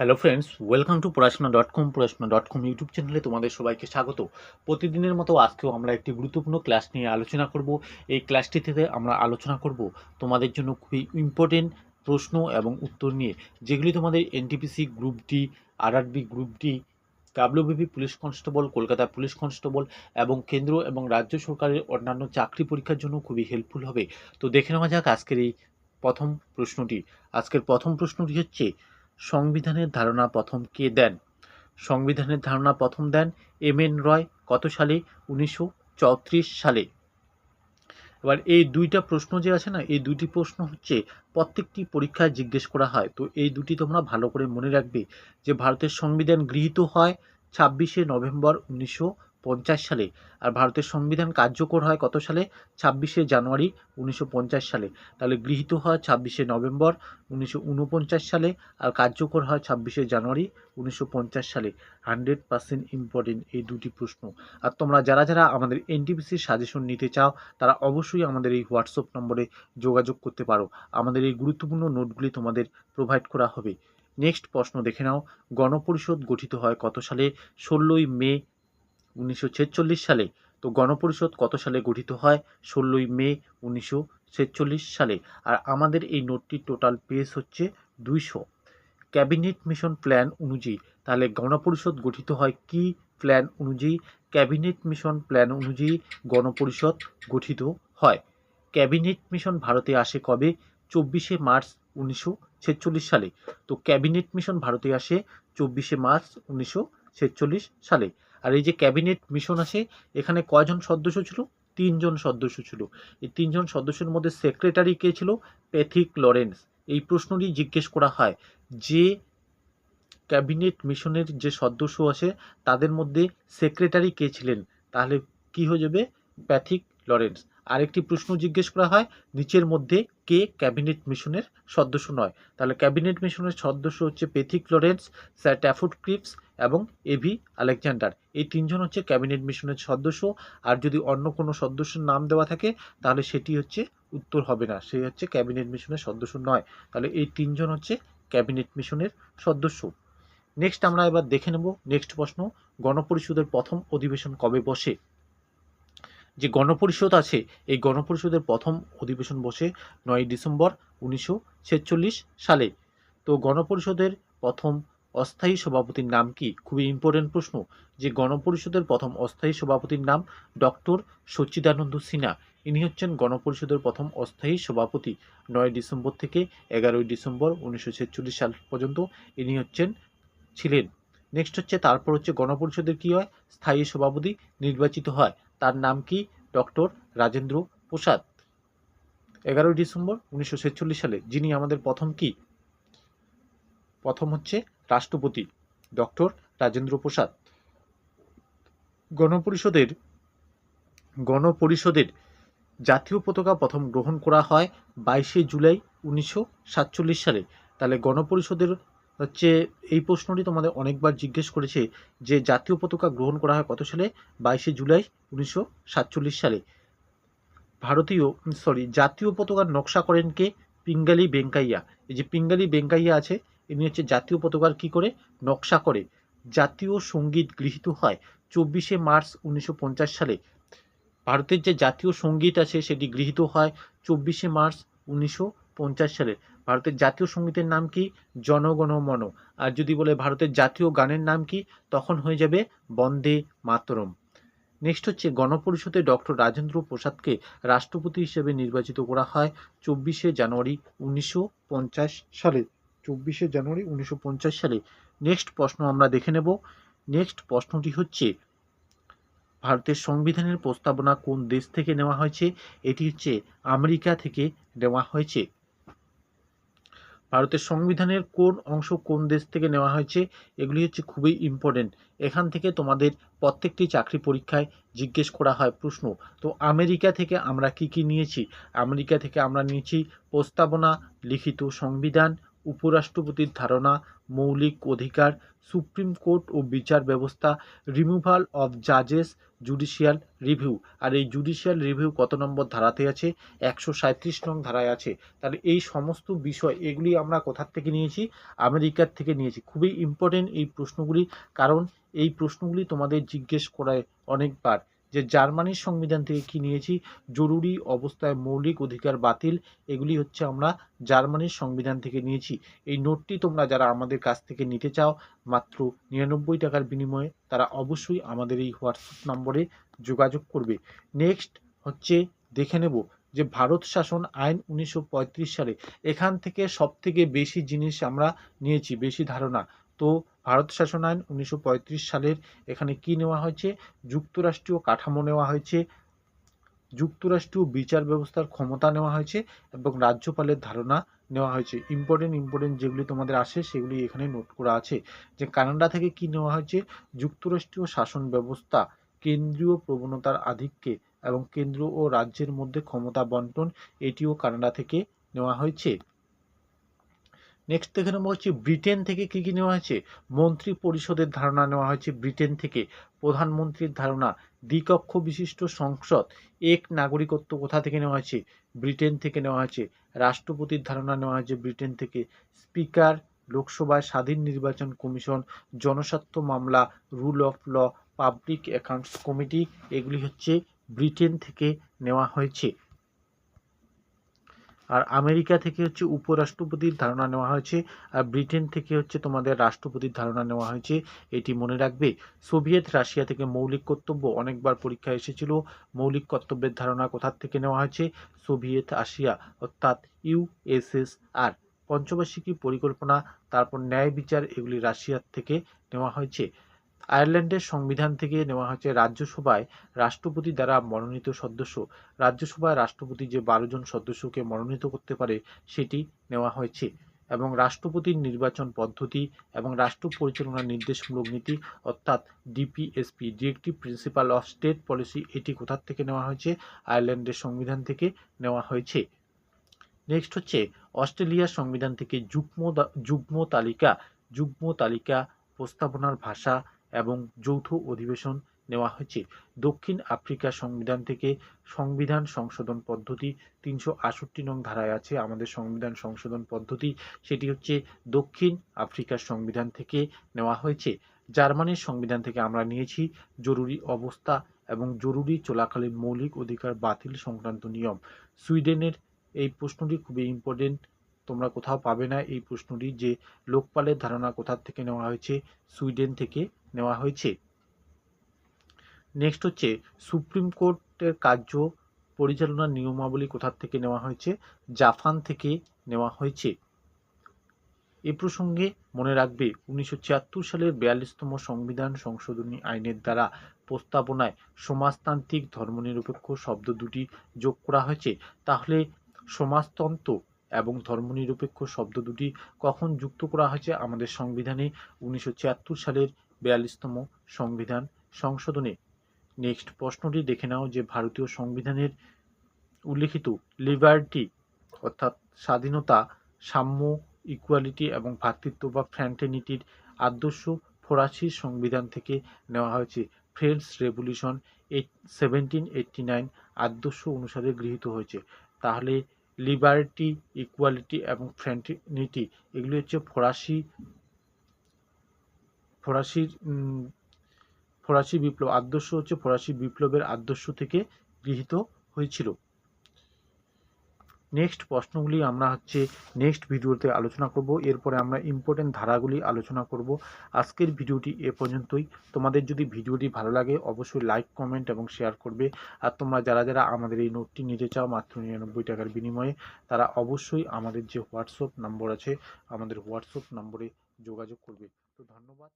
Hello friends welcome to Porashona dot com Porashona dot com YouTube চ্যানেলে তোমাদের সবাইকে স্বাগত। প্রতিদিনের মতো আজকেও আমরা একটি গুরুত্বপূর্ণ ক্লাস নিয়ে আলোচনা করব। এই ক্লাসটি থেকে আমরা আলোচনা করব তোমাদের জন্য খুবই ইম্পর্টেন্ট প্রশ্ন এবং উত্তর নিয়ে, যেগুলি তোমাদের NTPC group D RRB group D WBP police constable Kolkata police constable এবং কেন্দ্র এবং রাজ্য সরকারের অন্যান্য চাকরি পরীক্ষার জন্য খুবই হেল্পফুল হবে। তো দেখে নেওয়া যাক আজকের এই প্রথম প্রশ্নটি। আজকের প্রথম প্রশ্নটি হচ্ছে সংবিধানের ধারণা প্রথম কে দেন? সংবিধানের ধারণা প্রথম দেন এম এন রয় কত সালে? উনিশশো চৌত্রিশ সালে। এবার এই দুইটা প্রশ্ন যে আছে না, এই দুটি প্রশ্ন হচ্ছে প্রত্যেকটি পরীক্ষায় জিজ্ঞেস করা হয়। তো এই দুটি তোমরা ভালো করে মনে রাখবে যে ভারতের সংবিধান গৃহীত হয় ছাব্বিশে নভেম্বর উনিশশো পঞ্চাশ সালে। আর ভারতের সংবিধান কার্যকর হয় কত সালে? ছাব্বিশে জানুয়ারি উনিশশো পঞ্চাশ সালে। তাহলে গৃহীত হয় ছাব্বিশে নভেম্বর উনিশশো উনপঞ্চাশ সালে আর কার্যকর হয় ছাব্বিশে জানুয়ারি উনিশশো পঞ্চাশ সালে। হান্ড্রেড পার্সেন্ট ইম্পর্টেন্ট এই দুটি প্রশ্ন। আর তোমরা যারা যারা আমাদের এনটিপিসির সাজেশন নিতে চাও, তারা অবশ্যই আমাদের এই হোয়াটসঅ্যাপ নম্বরে যোগাযোগ করতে পারো। আমাদের এই গুরুত্বপূর্ণ নোটগুলি তোমাদের প্রোভাইড করা হবে। নেক্সট প্রশ্ন দেখে নাও। গণপরিষদ গঠিত হয় কত সালে? ষোলোই মে উনিশশো ছেচল্লিশ সালে। তো গণপরিষদ কত সালে গঠিত হয়? ষোলোই মে উনিশশো ছেচল্লিশ সালে। আর আমাদের এই নোটটির টোটাল পেজ হচ্ছে দুইশো। ক্যাবিনেট মিশন প্ল্যান অনুযায়ী, তাহলে গণপরিষদ গঠিত হয় কি প্ল্যান অনুযায়ী? ক্যাবিনেট মিশন প্ল্যান অনুযায়ী গণপরিষদ গঠিত হয়। ক্যাবিনেট মিশন ভারতে আসে কবে? চব্বিশে মার্চ উনিশশো ছেচল্লিশ সালে। তো ক্যাবিনেট মিশন ভারতে আসে চব্বিশে মার্চ উনিশশো ছেচল্লিশ সালে। আর এই যে ক্যাবিনেট মিশন আছে এখানে কয়জন সদস্য ছিল? তিনজন সদস্য ছিল। এই তিনজন সদস্যের মধ্যে সেক্রেটারি কে ছিল? প্যাথিক লরেন্স এই প্রশ্নটি জিজ্ঞেস করা হয় যে, ক্যাবিনেট মিশনের যে সদস্য আছে তাদের মধ্যে সেক্রেটারি কে ছিলেন? তাহলে কি হয়ে যাবে? প্যাথিক লরেন্স আরেকটি প্রশ্ন জিজ্ঞেস করা হয়, নিচের মধ্যে কে ক্যাবিনেট মিশনের সদস্য নয়? তাহলে ক্যাবিনেট মিশনের সদস্য হচ্ছে Pethick Lawrence sir Stafford Cripps এবং এভি আলেকজান্ডার। এই তিনজন হচ্ছে ক্যাবিনেট মিশনের সদস্য, আর যদি অন্য কোনো সদস্যের নাম দেওয়া থাকে, তাহলে সেটি হচ্ছে উত্তর হবে না সেই হচ্ছে ক্যাবিনেট মিশনের সদস্য নয়। তাহলে এই তিনজন হচ্ছে ক্যাবিনেট মিশনের সদস্য। নেক্সট আমরা এবার দেখে নেব, নেক্সট প্রশ্ন, গণপরিষদের প্রথম অধিবেশন কবে বসে? যে গণপরিষদ আছে, এই গণপরিষদের প্রথম অধিবেশন বসে নয় ডিসেম্বর উনিশশো ছেচল্লিশ সালে। তো গণপরিষদের প্রথম অস্থায়ী সভাপতির নাম কি? খুবই ইম্পর্টেন্ট প্রশ্ন। যে গণপরিষদের প্রথম অস্থায়ী সভাপতির নাম ডক্টর সচ্চিদানন্দ সিনহা। ইনি হচ্ছেন গণপরিষদের প্রথম অস্থায়ী সভাপতি নয় ডিসেম্বর থেকে এগারোই ডিসেম্বর উনিশশো ছেচল্লিশ সাল পর্যন্ত ইনি হচ্ছেন, ছিলেন। নেক্সট হচ্ছে, তারপর হচ্ছে গণপরিষদের কি হয়? স্থায়ী সভাপতি নির্বাচিত হয়। তার নাম কি? ডক্টর রাজেন্দ্র প্রসাদ। এগারোই ডিসেম্বর উনিশশো ছেচল্লিশ সালে যিনি আমাদের প্রথম কি? প্রথম হচ্ছে রাষ্ট্রপতি, ডক্টর রাজেন্দ্র প্রসাদ। গণপরিষদের গণপরিষদের জাতীয় পতাকা প্রথম গ্রহণ করা হয় বাইশে জুলাই উনিশশো সাতচল্লিশ সালে। তাহলে গণপরিষদের হচ্ছে এই প্রশ্নটি তোমাদের অনেকবার জিজ্ঞেস করেছে যে জাতীয় পতাকা গ্রহণ করা হয় কত সালে? বাইশে জুলাই উনিশশো সাতচল্লিশ সালে। ভারতীয় সরি জাতীয় পতাকার নকশা করেন কে? পিঙ্গালি বেঙ্কাইয়া। এই যে পিঙ্গালি বেঙ্কাইয়া আছে, ইনি হচ্ছে জাতীয় পতাকার কি করে? নকশা করে। জাতীয় সংগীত গৃহীত হয় চব্বিশে মার্চ উনিশশো পঞ্চাশ সালে। ভারতের যে জাতীয় সংগীত আছে সেটি গৃহীত হয় চব্বিশে মার্চ উনিশশো পঞ্চাশ সালে। ভারতের জাতীয় সঙ্গীতের নাম কি? জনগণ মন। আর যদি বলে ভারতের জাতীয় গানের নাম কি, তখন হয়ে যাবে বন্দে মাতরম। নেক্সট হচ্ছে গণপরিষদে ডক্টর রাজেন্দ্র প্রসাদকে রাষ্ট্রপতি হিসেবে নির্বাচিত করা হয় চব্বিশে জানুয়ারি উনিশশো পঞ্চাশ সালে। চব্বিশে জানুয়ারি উনিশশো পঞ্চাশ সালে। নেক্সট প্রশ্ন আমরা দেখে নেব। নেক্সট প্রশ্নটি হচ্ছে, ভারতের সংবিধানের প্রস্তাবনা কোন দেশ থেকে নেওয়া হয়েছে? এটি হচ্ছে আমেরিকা থেকে নেওয়া হয়েছে। ভারতের সংবিধানের কোন অংশ কোন দেশ থেকে নেওয়া হয়েছে, এগুলি হচ্ছে খুবই ইম্পর্টেন্ট এখান থেকে তোমাদের প্রত্যেকটি চাকরি পরীক্ষায় জিজ্ঞেস করা হয় প্রশ্ন, তো আমেরিকা থেকে আমরা কি কি নিয়েছি? আমেরিকা থেকে আমরা নিয়েছি প্রস্তাবনা, লিখিত সংবিধান উপরাষ্ট্রপতির ধারণা, মৌলিক অধিকার, সুপ্রিম কোর্ট ও বিচার ব্যবস্থা রিমুভাল অফ জাজেস জুডিশিয়াল রিভিউ আর এই জুডিশিয়াল রিভিউ কত নম্বর ধারাতে আছে? একশো সাঁত্রিশ নং ধারায় আছে। তাহলে এই সমস্ত বিষয়, এগুলি আমরা কোথার থেকে নিয়েছি? আমেরিকার থেকে নিয়েছি। খুবই ইম্পর্টেন্ট এই প্রশ্নগুলি, কারণ এই প্রশ্নগুলি তোমাদের জিজ্ঞেস করায় অনেকবার। যে জার্মানির সংবিধান থেকে কি নিয়েছি? জরুরি অবস্থায় মৌলিক অধিকার বাতিল, এগুলি হচ্ছে আমরা জার্মানির সংবিধান থেকে নিয়েছি। এই নোটটি তোমরা যারা আমাদের কাছ থেকে নিতে চাও, মাত্র নিরানব্বই টাকার বিনিময়ে তারা অবশ্যই আমাদের এই হোয়াটসঅ্যাপ নম্বরে যোগাযোগ করবে। নেক্সট হচ্ছে দেখে নেব যে ভারত শাসন আইন উনিশশো পঁয়ত্রিশ সালে এখান থেকে সব থেকে বেশি জিনিস আমরা নিয়েছি, বেশি ধারণা। তো ভারত শাসন আইন উনিশশো পঁয়ত্রিশ সালের এখানে কি নেওয়া হয়েছে? যুক্তরাষ্ট্রীয় কাঠামো নেওয়া হয়েছে। যুক্তরাষ্ট্রীয় বিচার ব্যবস্থার ক্ষমতা নেওয়া হয়েছে এবং রাজ্যপালের ধারণা নেওয়া হয়েছে। ইম্পর্টেন্ট ইম্পর্টেন্ট যেগুলি তোমাদের আসে সেগুলি এখানে নোট করা আছে। যে কানাডা থেকে কি নেওয়া হয়েছে? যুক্তরাষ্ট্রীয় শাসন ব্যবস্থা কেন্দ্রীয় প্রবণতার আধিক্যে এবং কেন্দ্র ও রাজ্যের মধ্যে ক্ষমতা বন্টন এটিও কানাডা থেকে নেওয়া হয়েছে। নেক্সট দেখে নেব হচ্ছে ব্রিটেন থেকে কী কী নেওয়া হয়েছে? মন্ত্রী পরিষদের ধারণা নেওয়া হয়েছে ব্রিটেন থেকে। প্রধানমন্ত্রীর ধারণা, দ্বিকক্ষ বিশিষ্ট সংসদ, এক নাগরিকত্ব কোথা থেকে নেওয়া হয়েছে? ব্রিটেন থেকে নেওয়া হয়েছে। রাষ্ট্রপতির ধারণা নেওয়া হয়েছে ব্রিটেন থেকে। স্পিকার লোকসভায় স্বাধীন নির্বাচন কমিশন, জনস্বার্থ মামলা rule of law public accounts committee এগুলি হচ্ছে ব্রিটেন থেকে নেওয়া হয়েছে। আর আমেরিকা থেকে হচ্ছে উপরাষ্ট্রপতির ধারণা নেওয়া হয়েছে, আর ব্রিটেন থেকে হচ্ছে তোমাদের রাষ্ট্রপতির ধারণা নেওয়া হয়েছে, এটি মনে রাখবে। সোভিয়েত রাশিয়া থেকে মৌলিক কর্তব্য অনেকবার পরীক্ষা এসেছিল, মৌলিক কর্তব্যের ধারণা কোথার থেকে নেওয়া হয়েছে? সোভিয়েত রাশিয়া, অর্থাৎ ইউএসএসআর পঞ্চবার্ষিকী পরিকল্পনা, তারপর ন্যায় বিচার, এগুলি রাশিয়ার থেকে নেওয়া হয়েছে। আয়ারল্যান্ডের সংবিধান থেকে নেওয়া হয়েছে রাজ্যসভায় রাষ্ট্রপতি দ্বারা মনোনীত সদস্য। রাজ্যসভায় রাষ্ট্রপতি যে বারো জন সদস্যকে মনোনীত করতে পারে, সেটি নেওয়া হয়েছে এবং রাষ্ট্রপতির নির্বাচন পদ্ধতি এবং রাষ্ট্র পরিচালনার নির্দেশমূলক নীতি অর্থাৎ DPSP directive principal of state policy এটি কোথার থেকে নেওয়া হয়েছে? আয়ারল্যান্ডের সংবিধান থেকে নেওয়া হয়েছে। নেক্সট হচ্ছে অস্ট্রেলিয়ার সংবিধান থেকে যুগ্ম যুগ্ম তালিকা। যুগ্ম তালিকা প্রস্তাবনার ভাষা এবং যৌথ অধিবেশন নেওয়া হয়েছে। দক্ষিণ আফ্রিকা সংবিধান থেকে সংবিধান সংশোধন পদ্ধতি তিনশো আষট্টি নং ধারায় আছে। আমাদের সংবিধান সংশোধন পদ্ধতি, সেটি হচ্ছে দক্ষিণ আফ্রিকার সংবিধান থেকে নেওয়া হয়েছে। জার্মানির সংবিধান থেকে আমরা নিয়েছি জরুরি অবস্থা এবং জরুরি চলাকালীন মৌলিক অধিকার বাতিল সংক্রান্ত নিয়ম। সুইডেনের এই প্রশ্নটি খুবই ইম্পর্টেন্ট তোমরা কোথাও পাবে না এই প্রশ্নটি যে লোকপালের ধারণা কোথার থেকে নেওয়া হয়েছে, সুইডেন থেকে নেওয়া হয়েছে। নেক্সট হচ্ছে, সুপ্রিম কোর্টের কার্য পরিচালনার নিয়মাবলী কোথার থেকে নেওয়া হয়েছে, জাপান থেকে নেওয়া হয়েছে। এ প্রসঙ্গে মনে রাখবে, উনিশশো ছিয়াত্তর সালের বিয়াল্লিশতম সংবিধান সংশোধনী আইনের দ্বারা প্রস্তাবনায় সমাজতান্ত্রিক ধর্মনিরপেক্ষ শব্দ দুটি যোগ করা হয়েছে। তাহলে সমাজতন্ত্র এবং ধর্মনিরপেক্ষ শব্দ দুটি কখন যুক্ত করা হয়েছে আমাদের সংবিধানে? উনিশশো ছিয়াত্তর সালের বিয়াল্লিশতম সংবিধান সংশোধনে। নেক্সট প্রশ্নটি দেখে নাও যে ভারতীয় সংবিধানের উল্লেখিত লিবার্টি অর্থাৎ স্বাধীনতা, সাম্য, ইকুয়ালিটি এবং ভ্রাতৃত্ব বা ফ্র্যান্টেনিটির আদর্শ ফরাসি সংবিধান থেকে নেওয়া হয়েছে। French revolution eight, seventeen eighty nine আদর্শ অনুসারে গৃহীত হয়েছে। তাহলে লিবার্টি, ইকুয়ালিটি এবং ফ্র্যান্টিনিটি এগুলি হচ্ছে ফরাসি, ফরাসির ফরাসি বিপ্লব। আদর্শ হচ্ছে ফরাসি বিপ্লবের আদর্শ থেকে গৃহীত হয়েছিল। নেক্সট প্রশ্নগুলি আমরা হচ্ছে নেক্সট ভিডিওতে আলোচনা করব। এরপরে আমরা ইম্পর্টেন্ট ধারাগুলি আলোচনা করব। আজকের ভিডিওটি এ পর্যন্তই। তোমাদের যদি ভিডিওটি ভালো লাগে, অবশ্যই লাইক কমেন্ট এবং শেয়ার করবে। আর তোমরা যারা যারা আমাদের এই নোটটি নিতে চাও মাত্র নিরানব্বই টাকার বিনিময়ে, তারা অবশ্যই আমাদের যে হোয়াটসঅ্যাপ নম্বর আছে, আমাদের হোয়াটসঅ্যাপ নম্বরে যোগাযোগ করবে। তো ধন্যবাদ।